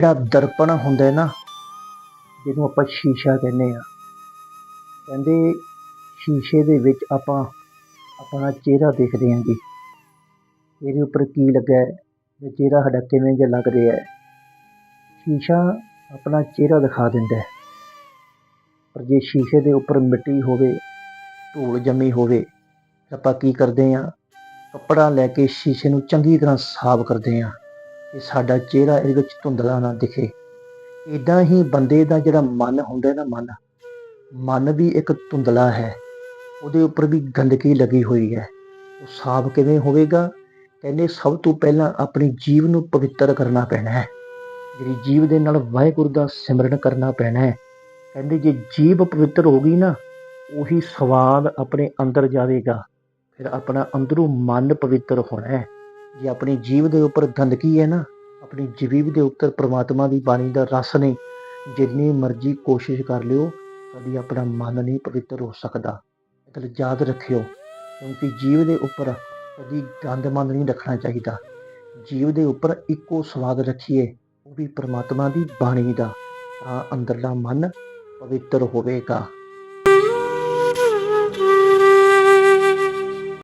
ਜਿਹੜਾ ਦਰਪਣ ਹੁੰਦਾ ਨਾ, ਜਿਹਨੂੰ ਆਪਾਂ ਸ਼ੀਸ਼ਾ ਕਹਿੰਦੇ ਆ ਕਹਿੰਦੇ ਸ਼ੀਸ਼ੇ ਦੇ ਵਿੱਚ ਆਪਾਂ ਆਪਣਾ ਚਿਹਰਾ ਦੇਖਦੇ ਹਾਂ ਜੀ। ਇਹਦੇ ਉੱਪਰ ਕੀ ਲੱਗਾ ਹੈ? ਤੇ ਚਿਹਰਾ ਸਾਡਾ ਕਿਵੇਂ ਜਿਹਾ ਲੱਗ ਰਿਹਾ ਹੈ? ਸ਼ੀਸ਼ਾ ਆਪਣਾ ਚਿਹਰਾ ਦਿਖਾ ਦਿੰਦਾ ਹੈ। ਪਰ ਜੇ ਸ਼ੀਸ਼ੇ ਦੇ ਉੱਪਰ ਮਿੱਟੀ ਹੋਵੇ ਧੂੜ ਜੰਮੀ ਹੋਵੇ, ਤਾਂ ਆਪਾਂ ਕੀ ਕਰਦੇ ਹਾਂ? ਕੱਪੜਾ ਲੈ ਕੇ ਸ਼ੀਸ਼ੇ ਨੂੰ ਚੰਗੀ ਤਰ੍ਹਾਂ ਸਾਫ਼ ਕਰਦੇ ਹਾਂ। ਕਿ ਸਾਡਾ ਚਿਹਰਾ ਇਹਦੇ ਵਿੱਚ ਧੁੰਦਲਾ ਨਾ ਦਿਖੇ। ਇਦਾਂ ਹੀ ਬੰਦੇ ਦਾ ਜਿਹੜਾ ਮਨ ਹੁੰਦਾ ਨਾ ਮਨ ਮਨ ਵੀ ਇੱਕ ਧੁੰਦਲਾ ਹੈ। ਉਹਦੇ ਉੱਪਰ ਵੀ ਗੰਦਗੀ ਲੱਗੀ ਹੋਈ ਹੈ। ਉਹ ਸਾਫ਼ ਕਿਵੇਂ ਹੋਵੇਗਾ? ਕਹਿੰਦੇ ਸਭ ਤੋਂ ਪਹਿਲਾਂ ਆਪਣੀ ਜੀਵ ਨੂੰ ਪਵਿੱਤਰ ਕਰਨਾ ਪੈਣਾ ਹੈ। ਜਿਹੜੀ ਜੀਵ ਦੇ ਨਾਲ ਵਾਹਿਗੁਰੂ ਦਾ ਸਿਮਰਨ ਕਰਨਾ ਪੈਣਾ ਹੈ। ਕਹਿੰਦੇ ਜੇ ਜੀਵ ਪਵਿੱਤਰ ਹੋ ਗਈ ਨਾ, ਉਹੀ ਸਵਾਦ ਆਪਣੇ ਅੰਦਰ ਜਾਵੇਗਾ। ਫਿਰ ਆਪਣਾ ਅੰਦਰੋਂ ਮਨ ਪਵਿੱਤਰ ਹੋਣਾ ਹੈ। ਜੇ ਆਪਣੀ ਜੀਵ ਦੇ ਉੱਪਰ ਗੰਦਗੀ ਹੈ ਨਾ, ਆਪਣੀ ਜੀਵ ਦੇ ਉੱਪਰ ਪ੍ਰਮਾਤਮਾ ਦੀ ਬਾਣੀ ਦਾ ਰਸ ਨਹੀਂ ਜਿੰਨੀ ਮਰਜ਼ੀ ਕੋਸ਼ਿਸ਼ ਕਰ ਲਿਓ, ਕਦੀ ਆਪਣਾ ਮਨ ਨਹੀਂ ਪਵਿੱਤਰ ਹੋ ਸਕਦਾ। ਇਹ ਯਾਦ ਰੱਖਿਓ, ਕਿਉਂਕਿ ਜੀਵ ਦੇ ਉੱਪਰ ਕਦੀ ਗੰਦ ਮੰਦ ਨਹੀਂ ਰੱਖਣਾ ਚਾਹੀਦਾ। ਜੀਵ ਦੇ ਉੱਪਰ ਇੱਕੋ ਸਵਾਦ ਰੱਖੀਏ, ਉਹ ਵੀ ਪ੍ਰਮਾਤਮਾ ਦੀ ਬਾਣੀ ਦਾ, ਤਾਂ ਅੰਦਰਲਾ ਮਨ ਪਵਿੱਤਰ ਹੋਵੇਗਾ।